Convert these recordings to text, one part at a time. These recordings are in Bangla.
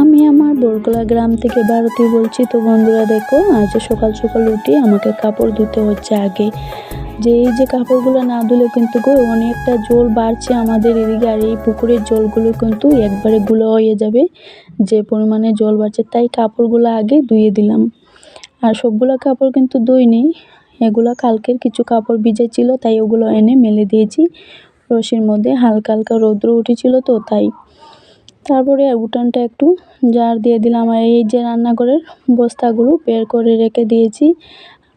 আমি আমার বরগলা গ্রাম থেকে ভারতী বলছি, তো বন্ধুরা দেখো, আজ সকাল সকাল উঠে আমাকে কাপড় ধুতে হচ্ছে আগে। যে এই যে কাপড়গুলো না ধুলে কিন্তু গো অনেকটা জল বাড়ছে আমাদের এদিকে, আর এই পুকুরের জলগুলো কিন্তু একবারে গুলো হয়ে যাবে, যে পরিমাণে জল বাড়ছে। তাই কাপড়গুলো আগে ধুয়ে দিলাম। আর সবগুলো কাপড় কিন্তু ধুইনি এগুলো কালকের কিছু কাপড় ভিজে ছিল তাই ওগুলো এনে মেলে দিয়েছি। রশির মধ্যে হালকা হালকা রৌদ্র উঠেছিল তো, তাই। তারপরে উঠানটা একটু জার দিয়ে দিলাম আর এই যে রান্নাঘরের বস্তাগুলো বের করে রেখে দিয়েছি।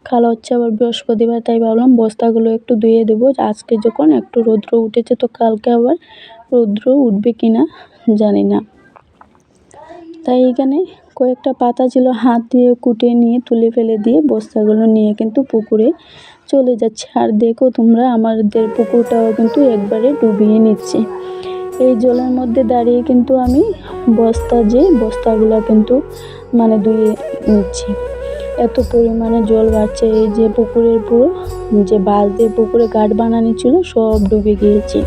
কাল হচ্ছে আবার বৃহস্পতিবার, তাই ভাবলাম বস্তাগুলো একটু ধুয়ে দেবো। আজকে যখন একটু রৌদ্র উঠেছে, তো কালকে আবার রৌদ্র উঠবে কি না জানি না। তাই এখানে কয়েকটা পাতা ছিল, হাত দিয়ে কুটিয়ে নিয়ে তুলে ফেলে দিয়ে বস্তাগুলো নিয়ে কিন্তু পুকুরে চলে যাচ্ছে। আর দেখো তোমরা, আমাদের পুকুরটাও কিন্তু একবারে ডুবিয়ে নিচ্ছে। এই জলের মধ্যে দাঁড়িয়ে কিন্তু আমি বস্তা, যে বস্তাগুলো কিন্তু মানে ধুয়ে নিচ্ছি। এত পরিমাণে জল বাড়ছে, এই যে পুকুরের পুরো যে বাঁশ দিয়ে পুকুরে গাঠ বানানো ছিল, সব ডুবে গিয়েছে।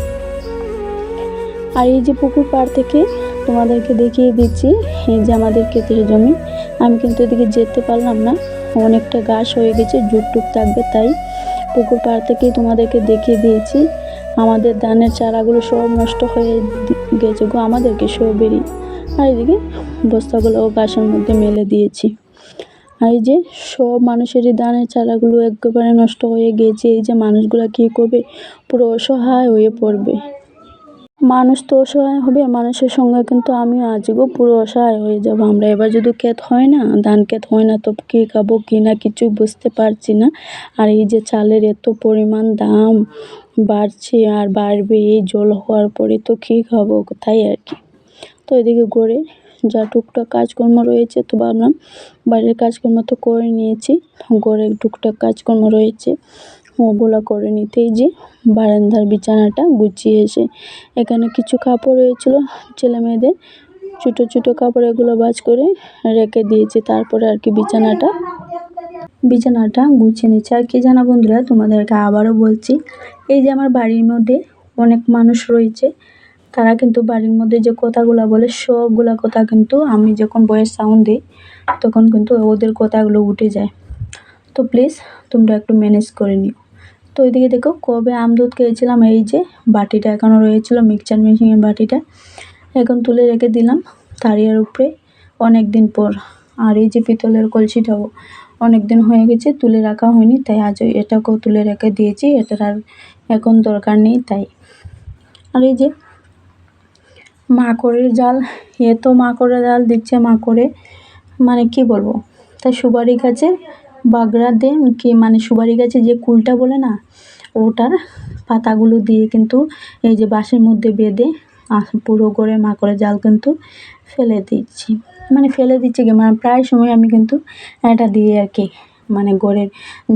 আর এই যে পুকুর পাড় থেকে তোমাদেরকে দেখিয়ে দিচ্ছি, এই যে আমাদের ক্ষেতের জমি। আমি কিন্তু এদিকে যেতে পারলাম না, অনেকটা ঘাস হয়ে গেছে জুটটুক থাকবে, তাই পুকুর পাড় থেকেই তোমাদেরকে দেখিয়ে দিয়েছি। আমাদের ধানের চারাগুলো সব নষ্ট হয়ে গেছে গো, আমাদেরকে সবেরই আর এদিকে বস্তাগুলো গাছের মধ্যে মেলে দিয়েছি। আর এই যে সব মানুষেরই ধানের চারাগুলো একেবারে নষ্ট হয়ে গিয়েছে এই যে মানুষগুলো কী করবে? পুরো অসহায় হয়ে পড়বে। মানুষ তো অসহায় হবে, মানুষের সঙ্গে কিন্তু আমিও আছি গো পুরো অসহায় হয়ে যাব। আমরা এবার যদি ক্ষেত হয় না, ধান ক্ষেত হয় না, তো কী খাব, কী না কিছু বুঝতে পারছি না। আর এই যে চালের এত পরিমাণ দাম বাড়ছে আর বাড়বে এই জল হওয়ার পরে তো কী খাব কোথায় আর কি। তো এদিকে গড়ে যা টুকটাক কাজকর্ম রয়েছে তো ভাবলাম বাড়ির কাজকর্ম তো করে নিয়েছি গড়ের টুকটাক কাজকর্ম রয়েছে। ওগুলো করে নিতেই যে বারান্দার বিছানাটা গুছিয়ে এসে এখানে কিছু কাপড় রয়েছিল ছেলে মেয়েদের। ছোটো ছোটো কাপড় এগুলো বাজ করে রেখে দিয়েছে। তারপরে আর কি বিছানাটা বিছানাটা গুছিয়ে নিচ্ছি। আর কি জানা বন্ধুরা, তোমাদেরকে আবারও বলছি, এই যে আমার বাড়ির মধ্যে অনেক মানুষ রয়েছে, তারা কিন্তু বাড়ির মধ্যে যে কথাগুলো বলে, সবগুলা কথা কিন্তু আমি যখন বয়েস সাউন্ড দিই, তখন কিন্তু ওদের কথাগুলো উঠে যায়। তো প্লিজ তোমরা একটু ম্যানেজ করে নিও। তো ওইদিকে দেখো, কবে আম দুধ খেয়েছিলাম, এই যে বাটিটা এখনও রয়েছিল মিক্সচার মেশিনের বাটিটা। এখন তুলে রেখে দিলাম তারিয়ার উপরে অনেক দিন পর। আর এই যে পিতলের কলসিটাও অনেক দিন হয়ে গেছে, তুলে রাখা হয়নি, তাই আজ এটাকেও তুলে রেখে দিয়েছি, এটার আর এখন দরকার নেই তাই। আর এই যে মাকড়ের জাল, এ তো মাকড়ের জাল দিচ্ছে মাকড়ে মানে কি বলব? তাই সুপারি গাছের বাগড়া দিয়ে কি মানে সুপারি গাছে যে কুলটা বলে না, ওটার পাতাগুলো দিয়ে কিন্তু এই যে বাঁশের মধ্যে বেঁধে পুরো করে মাকড়ের জাল কিন্তু ফেলে দিচ্ছি। মানে ফেলে দিচ্ছি কি? মানে প্রায় সময় আমি কিন্তু এটা দিয়ে আর কি মানে গড়ের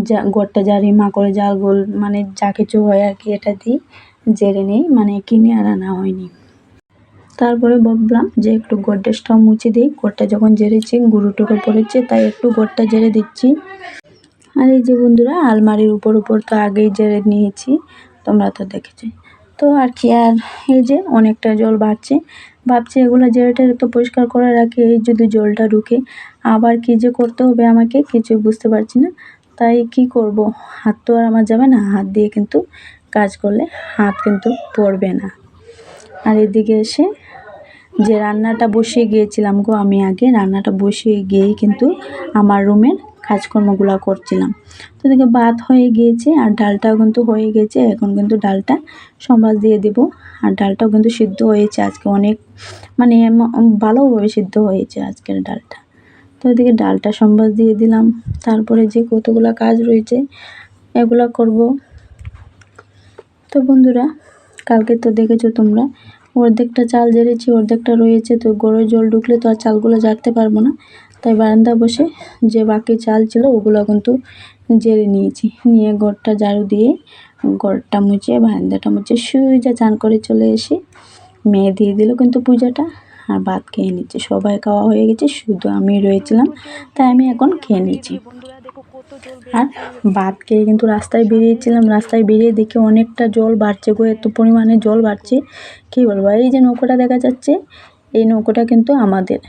যা, গড়টা জারি মাকড়ের জাল গোল মানে যা কিছু হয় আর কি, এটা দিই জেরে নেই মানে কিনে আর আনা হয়নি। তারপরে ভাবলাম যে একটু গোড্রেজটাও মুছে দিই। গোড়টা যখন জেরেছি গুঁড়ো টুকো পড়েছে, তাই একটু গোড়টা জেরে দিচ্ছি। আর এই যে বন্ধুরা, আলমারির উপর উপর তো আগেই জেরে নিয়েছি, তোমরা তো দেখেছি। তো আর কি, আর এই যে অনেকটা জল বাড়ছে। ভাবছি এগুলো জেরেটা তো পরিষ্কার করে রাখি, এই যদি জলটা ঢুকে, আবার কী যে করতে হবে আমাকে কিছু বুঝতে পারছি না। তাই কি করব? হাত তো আর আমার যাবে না, হাত দিয়ে কিন্তু কাজ করলে হাত কিন্তু পড়বে না। আর এদিকে এসে যে রান্নাটা বসিয়ে গিয়েছিলাম গো আমি আগে, রান্নাটা বসিয়ে গিয়েই কিন্তু আমার রুমের কাজকর্মগুলো করছিলাম। তো দেখে, ভাত হয়ে গিয়েছে আর ডালটাও কিন্তু হয়ে গেছে এখন কিন্তু ডালটা সম্বাস দিয়ে দেব। আর ডালটাও কিন্তু সিদ্ধ হয়েছে আজকে অনেক মানে ভালোভাবে সিদ্ধ হয়েছে আজকের ডালটা। তো এদিকে ডালটা সম্বাস দিয়ে দিলাম। তারপরে যে কতগুলো কাজ রয়েছে, এগুলো করব। তো বন্ধুরা, কালকে তো দেখেছ তোমরা অর্ধেকটা চাল জেরেছি অর্ধেকটা রয়েছে, তো গরুর জল ঢুকলে তো আর চালগুলো জারতে পারব না। তাই বারান্দা বসে যে বাকি চাল ছিল ওগুলো কিন্তু জেরে নিয়েছি। নিয়ে গড়টা ঝাড়ু দিয়ে গড়টা মুছে, বারান্দাটা মুছে সুইজা চান করে চলে এসে মেয়ে দিয়ে দিল কিন্তু পূজাটা। আর ভাত খেয়ে নিচ্ছে। সবাই খাওয়া হয়ে গেছে, শুধু আমি রয়েছিলাম, তাই আমি এখন খেয়ে নিচ্ছি আর ভাত খেয়ে কিন্তু রাস্তায় বেরিয়েছিলাম। রাস্তায় বেরিয়ে দেখে অনেকটা জল বাড়ছে গো, এত পরিমাণে জল বাড়ছে। কী বলব, এই যে নৌকোটা দেখা যাচ্ছে, এই নৌকোটা কিন্তু আমাদের।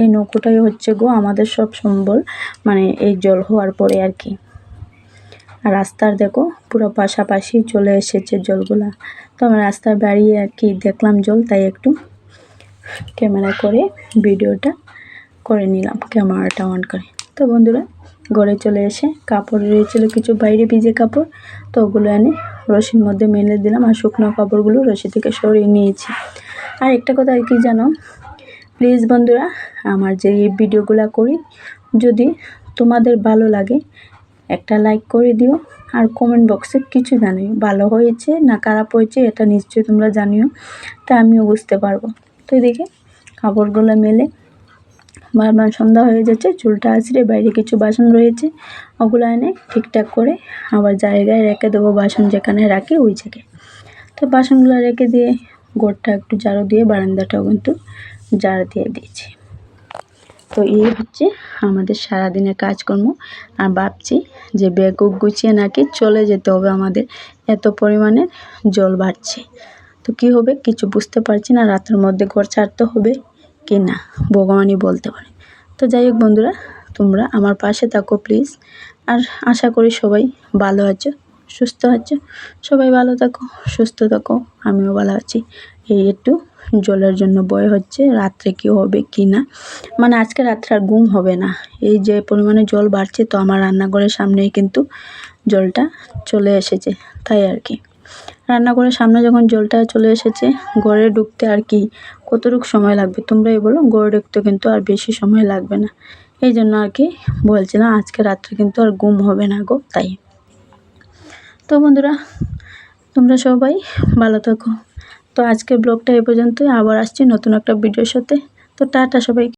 এই নৌকোটাই হচ্ছে গো আমাদের সব সম্বল মানে এই জল হওয়ার পরে আর কি। আর রাস্তার দেখো, পুরো পাশাপাশি চলে এসেছে জলগুলা। তো আমি রাস্তায় দাঁড়িয়ে আর কি দেখলাম জল, তাই একটু ক্যামেরা করে ভিডিওটা করে নিলাম, ক্যামেরাটা অন করে। তো বন্ধুরা, ঘরে চলে এসে কাপড় রয়েছিল কিছু বাইরে ভিজে কাপড়, তো ওগুলো এনে রশির মধ্যে মেলে দিলাম আর শুকনো কাপড়গুলো রশি থেকে সরিয়ে নিয়েছি। আর একটা কথা কি জানো? প্লিজ বন্ধুরা, আমার যে এই ভিডিওগুলো করি, যদি তোমাদের ভালো লাগে, একটা লাইক করে দিও আর কমেন্ট বক্সে কিছু জানিও, ভালো হয়েছে না খারাপ হয়েছে এটা নিশ্চয়ই তোমরা জানিও, তা আমিও বুঝতে পারব। তো এদিকে কাপড়গুলো মেলে বারবার সন্ধ্যা হয়ে যাচ্ছে, চুলটা আছড়ে বাইরে কিছু বাসন রয়েছে, ওগুলো এনে ঠিকঠাক করে আবার জায়গায় রেখে দেবো বাসন যেখানে রাখি ওই জায়গায়। তো বাসনগুলো রেখে দিয়ে গোড়টা একটু ঝাড়ু দিয়ে বারান্দাটাও কিন্তু ঝাড় দিয়ে দিয়েছি। তো এই হচ্ছে আমাদের সারাদিনের কাজকর্ম। আর ভাবছি যে ব্যাগ গুছিয়ে নাকি চলে যেতে হবে আমাদের, এত পরিমাণে জল বাড়ছে। তো কী হবে কিছু বুঝতে পারছি না, রাতের মধ্যে ঘর ছাড়তে হবে। কি না? ভগবানই বলতে পারে। তো যাই হোক বন্ধুরা, তোমরা আমার পাশে থাকো প্লিজ আর আশা করি সবাই ভালো আছো, সুস্থ আছো। সবাই ভালো থাকো, সুস্থ থাকো। আমিও ভালো আছি। এই একটু জলের জন্য ভয় হচ্ছে, রাত্রে কী হবে, কি না? মানে আজকে রাত্রে আর ঘুম হবে না। এই যে পরিমাণে জল বাড়ছে, তো আমার রান্নাঘরের সামনেই কিন্তু জলটা চলে এসেছে, তাই আর কি। রান্নাঘরের সামনে যখন জলটা চলে এসেছে, ঘরে ঢুকতে আর কি কতটুকু সময় লাগবে? তোমরাই বলো গরু দেখতে কিন্তু আর বেশি সময় লাগবে না। এই জন্য আর কি বলছিলাম, আজকে রাত্রে কিন্তু আর গুম হবে না গো, তাই। তো বন্ধুরা, তোমরা সবাই ভালো থাকো। তো আজকের ব্লগটা এ পর্যন্তই, আবার আসছি নতুন একটা ভিডিওর সাথে। তো টাটা সবাই